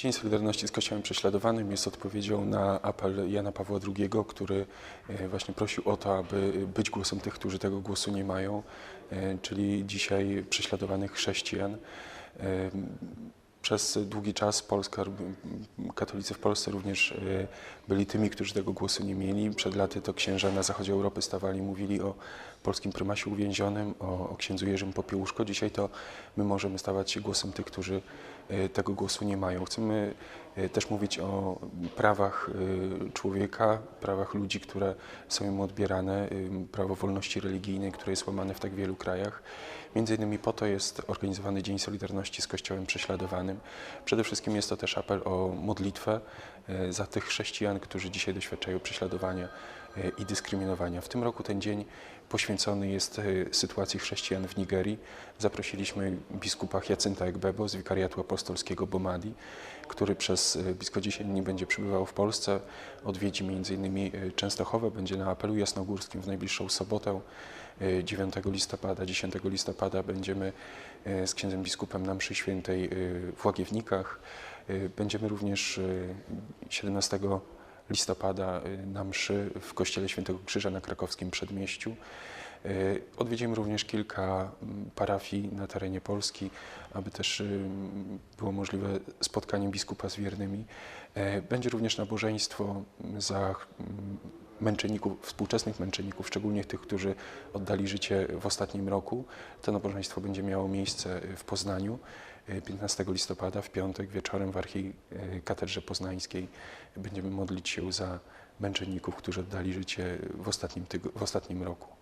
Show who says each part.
Speaker 1: Dzień Solidarności z Kościołem Prześladowanym jest odpowiedzią na apel Jana Pawła II, który e, właśnie prosił o to, aby być głosem tych, którzy tego głosu nie mają, e, czyli dzisiaj prześladowanych chrześcijan. Przez długi czas Polska, katolicy w Polsce również e, byli tymi, którzy tego głosu nie mieli. Przed laty to księża na zachodzie Europy stawali, mówili o polskim prymasie uwięzionym, o, o księdzu Jerzym Popiełuszko. Dzisiaj to my możemy stawać się głosem tych, którzy e, tego głosu nie mają. Chcemy też mówić o prawach e, człowieka, prawach ludzi, które są im odbierane, e, prawo wolności religijnej, które jest łamane w tak wielu krajach. Między innymi po to jest organizowany Dzień Solidarności z Kościołem Prześladowanym. Przede wszystkim jest to też apel o modlitwę za tych chrześcijan, którzy dzisiaj doświadczają prześladowania i dyskryminowania. W tym roku ten dzień poświęcony jest sytuacji chrześcijan w Nigerii. Zaprosiliśmy biskupa Jacynta Egbebo z Wikariatu Apostolskiego Bomadi, który przez e, blisko 10 dni będzie przebywał w Polsce. Odwiedzi m.in. Częstochowę, będzie na apelu jasnogórskim w najbliższą sobotę. e, 9 listopada, 10 listopada będziemy z księdzem biskupem na mszy świętej w Łagiewnikach. Będziemy również e, 17 listopada y, na mszy w Kościele Świętego Krzyża na krakowskim Przedmieściu. Y, Odwiedzimy również kilka mm, parafii na terenie Polski, aby też y, było możliwe spotkanie biskupa z wiernymi. Będzie również nabożeństwo za męczenników, współczesnych męczenników, szczególnie tych, którzy oddali życie w ostatnim roku. To nabożeństwo będzie miało miejsce w Poznaniu e, 15 listopada, w piątek wieczorem w Archikatedrze Poznańskiej. Będziemy modlić się za męczenników, którzy oddali życie w ostatnim, w ostatnim roku.